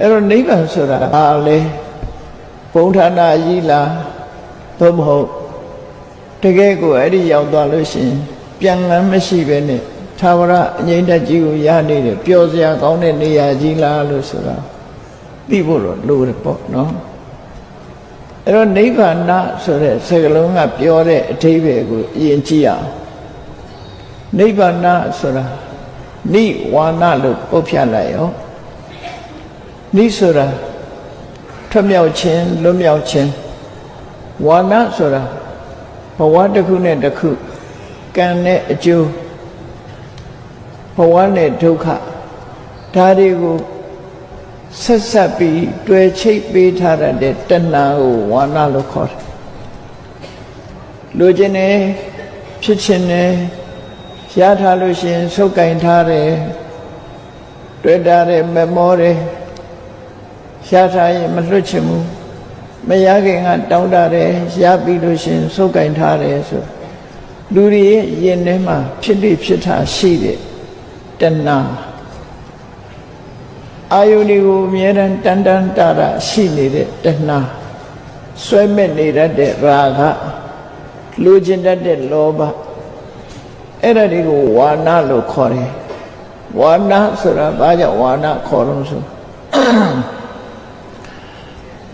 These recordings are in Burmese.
အဲ့တော့နိဗ္ဗာန်ဆိုတာဘာလဲဘုံဌာနကြီးလားသို့မဟုတ်တကယ်ကိုအဲ့ဒီရောက်သွားလို့ရှိရင်ပြန်လန်းမရှိပဲနဲ့သာဝရအငိမ့်တက်ကြီးကိုရနေတယ်ပျော်စရာကောင်းတဲ့နေရာကြီးလားလို့ဆိုတာသိဖို့တော့လိုတယ်ပေါ့နော်အဲ့တော့နိဗ္ဗာန်ဆိုတဲ့စကားလုံးကပြောတဲ့အဓိပ္ပာယ်ကိုအရင်ကြည့်အောင်နိဗ္ဗာန်ဆိုတာနိဝါဏလို့ပုတ်ဖြတ်လိုက်ရော နိဆိုတာထွတ်မြောက်ခြင်းလွတ်မြောက်ခြင်းဝါဏဆိုတာဘဝတစ်ခုနဲ့တစ်ခုကံနဲ့အကျိုးဘဝနဲ့ဒုက္ခဒါတွေကိုဆက်ဆက်ပြီးတွေ့ချိတ်ပေးထားတဲ့တဏှာကိုဝါဏလို့ခေါ်တယ်လူချင်းနဲ့ဖြစ်ချင်းနဲ့ရထားလို့ရှိရင်ဆုပ်ကင်ထားတယ်တွေ့တာတယ်မမောတယ် ရထားရင်မလွတ်ချင်ဘူးမရခင်ကတောင်းတတယ်ရပြီလို့ရှိရင်ဆုပ်ကင်ထားတယ်ဆိုလူတွေရဲ့ရင်ထဲမှာဖြစ်လိဖြစ်တာရှိတယ်တဏှာအာယုန်တွေကိုအမြဲတမ်းတန်တန်တာတာရှိနေတဲ့တဏှာဆွဲမဲ့နေတတ်တဲ့ရာဂလူကျင်တတ်တဲ့လောဘအဲ့ဒါတွေကိုဝါနာလို့ခေါ်တယ်ဝါနာဆိုတာဘာကြောင့်ဝါနာခေါ်လို့ဆို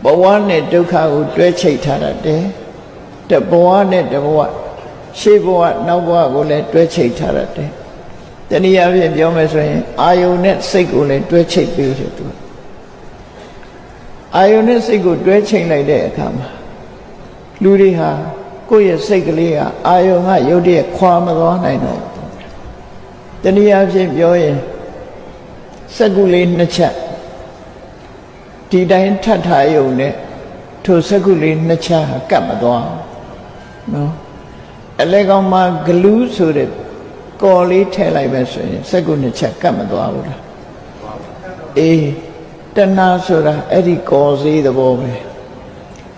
ဘဝနဲ့ဒုက္ခကိုတွဲချိတ်ထားတတ်တယ်တဘဝနဲ့တဘဝရှေးဘဝနောက်ဘဝကိုလည်းတွဲချိတ်ထားတတ်တယ်တနည်းအားဖြင့်ပြောမယ်ဆိုရင်အာယုန်နဲ့စိတ်ကိုလည်းတွဲချိတ်ပြီးဆိုသူအာယုန်နဲ့စိတ်ကိုတွဲချိတ်လိုက်တဲ့အခါမှာလူတွေဟာကိုယ့်ရဲ့စိတ်ကလေးကအာယုံကရုတ်တရက်ခွာမသွားနိုင်တော့တနည်းအားဖြင့်ပြောရင်စက္ကူလေးနှစ်ချက် ဒီတိုင်းထပ်ထားယုံနဲ့ထိုစက္ကူလေးနှစ်ချက်ဟာကတ်မသွားနော်အလဲကောင်မှာဂလူးဆိုတဲ့ကော်လေးထည့်လိုက်ပဲဆိုရင်စက္ကူနှစ်ချက်ကတ်မသွားဘူးလားအေးတဏှာဆိုတာအဲ့ဒီကော်စည်းသဘောပဲ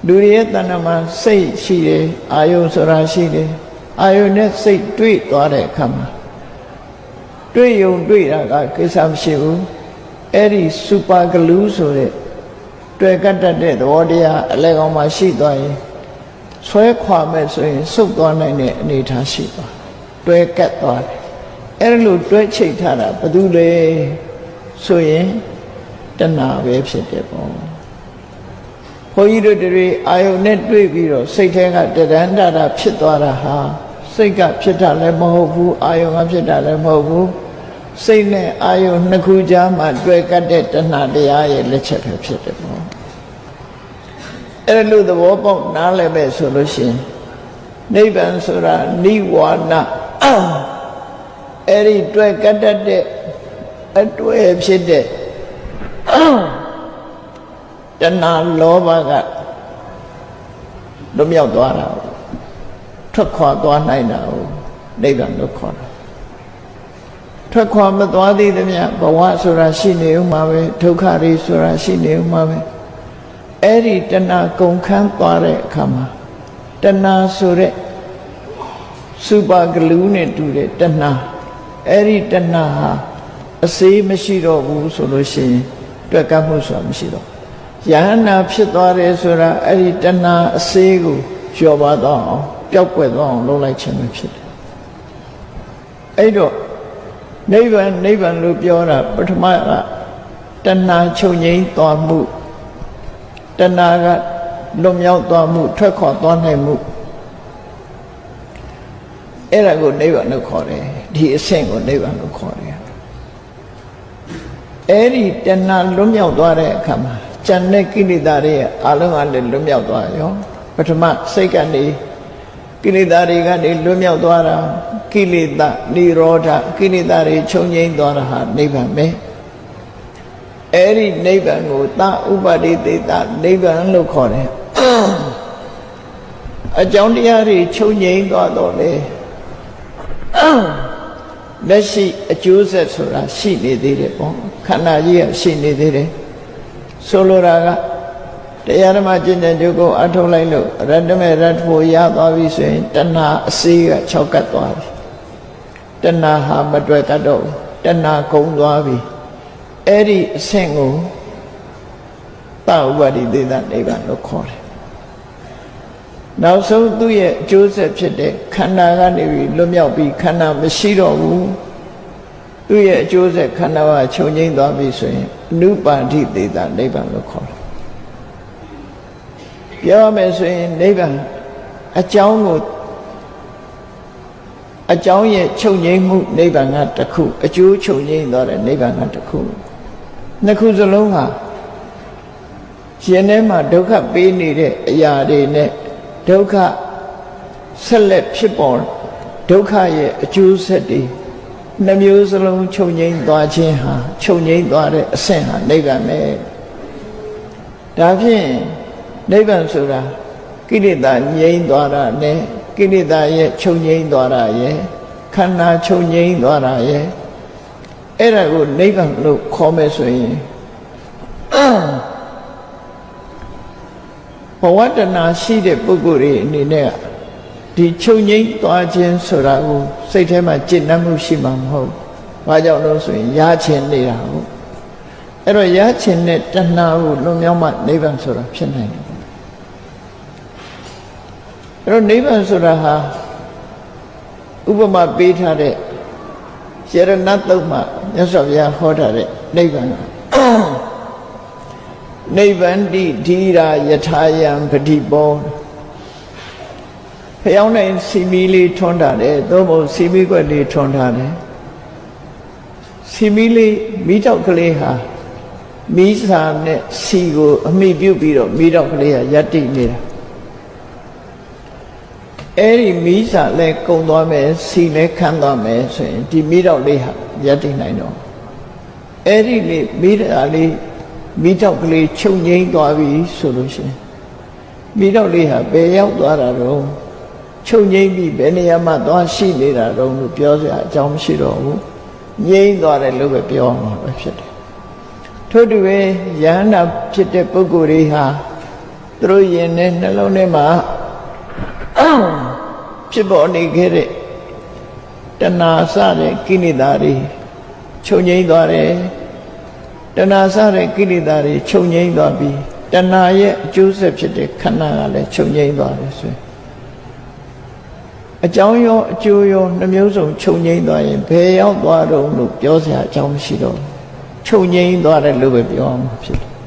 လူတွေရဲ့တဏ္ဍမှာစိတ်ရှိတယ်အာယုံဆိုတာရှိတယ်အာယုံနဲ့စိတ်တွေ့သွားတဲ့အခါမှာတွေ့ယုံတွေ့တာကကိစ္စမရှိဘူးအဲ့ဒီစူပါဂလူးဆိုတဲ့ တွေ့ကတ်တတ်တဲ့သဘောတရားအလဲကောင်မှာရှိသွားရင်ဆွဲခွာမဲ့ဆိုရင်စုပ်သွားနိုင်တဲ့အနေအထားရှိသွားတွဲကတ်သွားတယ်အဲ့လိုတွဲချိတ်ထားတာဘာလို့လဲဆိုရင်တဏှာပဲဖြစ်တယ်ပေါ့ဘုန်းကြီးတို့တွေအာယုန်နဲ့တွေ့ပြီးတော့စိတ်ထဲကတဒန်းတာတာဖြစ်သွားတာဟာစိတ်ကဖြစ်တာလည်းမဟုတ်ဘူးအာယုန်ကဖြစ်တာလည်းမဟုတ်ဘူး စိတ်နဲ့အာယုန်နှစ်ခုကြားမှာတွေ့ကတ်တဲ့တဏှာတရားရဲ့လက်ချက်ပဲဖြစ်တယ်ပေါ့အဲ့လိုသဘောပေါက်နားလည်ပဲဆိုလို့ရှိရင်နိဗ္ဗာန်ဆိုတာနိဝါဏအဲ့ဒီတွေ့ကတ်တဲ့အတွေ့ဖြစ်တဲ့တဏှာလောဘကလွတ်မြောက်သွားတာကိုထွက်ခွာသွားနိုင်တာကိုနိဗ္ဗာန်လို့ခေါ်တာ ထွက်ခွာမသွားသေးသမျှဘဝဆိုတာရှိနေဦးမှာပဲဒုက္ခတွေဆိုတာရှိနေဦးမှာပဲအဲ့ဒီတဏှာကုန်ခန်းသွားတဲ့အခါမှာတဏှာဆိုတဲ့စူပါဂလူးနဲ့တူတဲ့တဏှာအဲ့ဒီတဏှာဟာအစေးမရှိတော့ဘူးဆိုလို့ရှိရင်တွက်ကပ်မှုဆိုတာမရှိတော့ယဟနာဖြစ်သွားတယ်ဆိုတာအဲ့ဒီတဏှာအစေးကိုလျှော်ပါတော့အောင်ပျောက်ကွယ်သွားအောင်လုပ်လိုက်ခြင်းပဲဖြစ်တယ်အဲ့တော့ နိဗ္ဗာန်နိဗ္ဗာန်လို့ပြောတာပထမကတဏှာချုပ်ငိမ့်သွားမှုတဏှာကလွတ်မြောက်သွားမှုထွက်ခွာသွားနိုင်မှုအဲ့ဒါကိုနိဗ္ဗာန်လို့ခေါ်တယ်ဒီအဆင့်ကိုနိဗ္ဗာန်လို့ခေါ်တယ်အဲ့ဒီတဏှာလွတ်မြောက်သွားတဲ့အခါမှာဉာဏ်နဲ့ကိလေသာတွေအလုံးအလည်းလွတ်မြောက်သွားရောပထမစိတ်ကနေ ကိလေသာတွေကနေလွတ်မြောက်သွားတာကိလေသာនិရောဓကိလေသာတွေချုပ်ငြိမ်းသွားတာဟာနိဗ္ဗာန်ပဲအဲ့ဒီနိဗ္ဗာန်ကိုသဥပတိတေတနိဗ္ဗာန်လို့ခေါ်တယ်အကြောင်းတရားတွေချုပ်ငြိမ်းသွားတော့လေလက်ရှိအကျိုးဆက်ဆိုတာရှိနေသေးတယ်ပေါ့ခန္ဓာကြီးကရှိနေသေးတယ်ဆိုလိုတာက တရားဓမ္မကျင့်တဲ့ကျုပ်ကိုအထုတ်လိုက်လို့ရတ္တမေရတ္တဖို့ရသွားပြီဆိုရင်တဏှာအစေးက6ကတ်သွားပြီတဏှာဟာမတွေ့တတ်တော့ဘူးတဏှာကုံသွားပြီအဲ့ဒီအဆင့်ကိုသဥပါတိသေသနိဗ္ဗာန်လို့ခေါ်တယ်နောက်ဆုံးသူ့ရဲ့အကျိုးဆက်ဖြစ်တဲ့ခန္ဓာကနေပြီးလွတ်မြောက်ပြီးခန္ဓာမရှိတော့ဘူးသူ့ရဲ့အကျိုးဆက်ခန္ဓာကချုပ်ငိမ့်သွားပြီဆိုရင်အနုပါတိသေသနိဗ္ဗာန်လို့ခေါ်တယ် ပြောရမယ်ဆိုရင်နိဗ္ဗာန်အကြောင်းကိုအကြောင်းရဲ့ချုပ်ငိမ့်မှုနိဗ္ဗာန်ကတစ်ခုအကျိုးချုပ်ငိမ့်သွားတဲ့နိဗ္ဗာန်ကတစ်ခုနှစ်ခုစလုံးဟာရှင်ထဲမှာဒုက္ခပေးနေတဲ့အရာတွေနဲ့ဒုက္ခဆက်လက်ဖြစ်ပေါ်ဒုက္ခရဲ့အကျိုးဆက်တွေနှမျိုးစလုံးချုပ်ငိမ့်သွားခြင်းဟာချုပ်ငိမ့်သွားတဲ့အဆင့်ဟာနိဗ္ဗာန်ပဲဒါဖြင့် နိဗ္ဗာန်ဆိုတာကိလေသာငြိမ်းသွားတာနဲ့ကိလေသာရဲ့ချုပ်ငြိမ်းသွားတာရဲ့ခန္ဓာချုပ်ငြိမ်းသွားတာရဲ့အဲ့ဒါကိုနိဗ္ဗာန်လို့ခေါ်မယ်ဆိုရင်ဘဝတဏရှိတဲ့ပုဂ္ဂိုလ်တွေအနေနဲ့ဒီချုပ်ငြိမ်းသွားခြင်းဆိုတာကိုစိတ်ထဲမှာจิตနှမှုရှိမှာမဟုတ်ဘာကြောင့်လို့ဆိုရင်ရခြင်းနေတာဟုတ်အဲ့တော့ရခြင်းနဲ့တဏှာကိုလွန်မြောက်မှနိဗ္ဗာန်ဆိုတာဖြစ်နိုင်တယ် အဲ့တော့နိဗ္ဗာန်ဆိုတာဟာဥပမာပေးထားတဲ့ရဏတုတ်မှာမြတ်စွာဘုရားဟောထားတဲ့နိဗ္ဗာန်နိဗ္ဗန္တိဓီရာယထာယံပတိပောဖျောင်းနိုင်စီမီလေးထွန်းထားတယ်သို့မဟုတ်စီမီကွက်လေးထွန်းထားတယ်စီမီလေးမိတောက်ကလေးဟာမိစာနဲ့စီကိုအမိပြုတ်ပြီးတော့မိတောက်ကလေးဟာယက်တိနေတာ အဲ့ဒီမိစာလဲကုံသွားမယ်စီလဲခန်းသွားမယ်ဆိုရင်ဒီမိတောက်လေးဟာယက်တိနိုင်တော့အဲ့ဒီလေးမိတာလေးမိတောက်ကလေးချုပ်ငိမ့်သွားပြီဆိုလို့ရှိရင်မိတောက်လေးဟာဘယ်ရောက်သွားတာတော့ချုပ်ငိမ့်ပြီးဘယ်နေရာမှာသွားရှိနေတာတော့လို့ပြောစရာအကြောင်းမရှိတော့ဘူးငိမ့်သွားတယ်လို့ပဲပြောမှာပဲဖြစ်တယ်ထို့တူပဲယန္တာဖြစ်တဲ့ပုဂ္ဂိုလ်တွေဟာသူတို့ယင်တဲ့နှလုံးထဲမှာ ဖြစ်ပေါ်နေခဲ့တဲ့တဏှာစတဲ့ကိလေသာတွေချုပ်ငိမ့်သွားတယ်တဏှာစတဲ့ကိလေသာတွေချုပ်ငိမ့်သွားပြီးတဏှာရဲ့အကျိုးဆက်ဖြစ်တဲ့ခန္ဓာကလည်းချုပ်ငိမ့်သွားတယ်ဆိုရင်အကြောင်းရောအကျိုးရောနှမျိုးစုံချုပ်ငိမ့်သွားရင်ဘယ်ရောက်သွားတော့လို့ပြောစရာအကြောင်းမရှိတော့ဘူးချုပ်ငိမ့်သွားတယ်လို့ပဲပြောမှာဖြစ်တယ်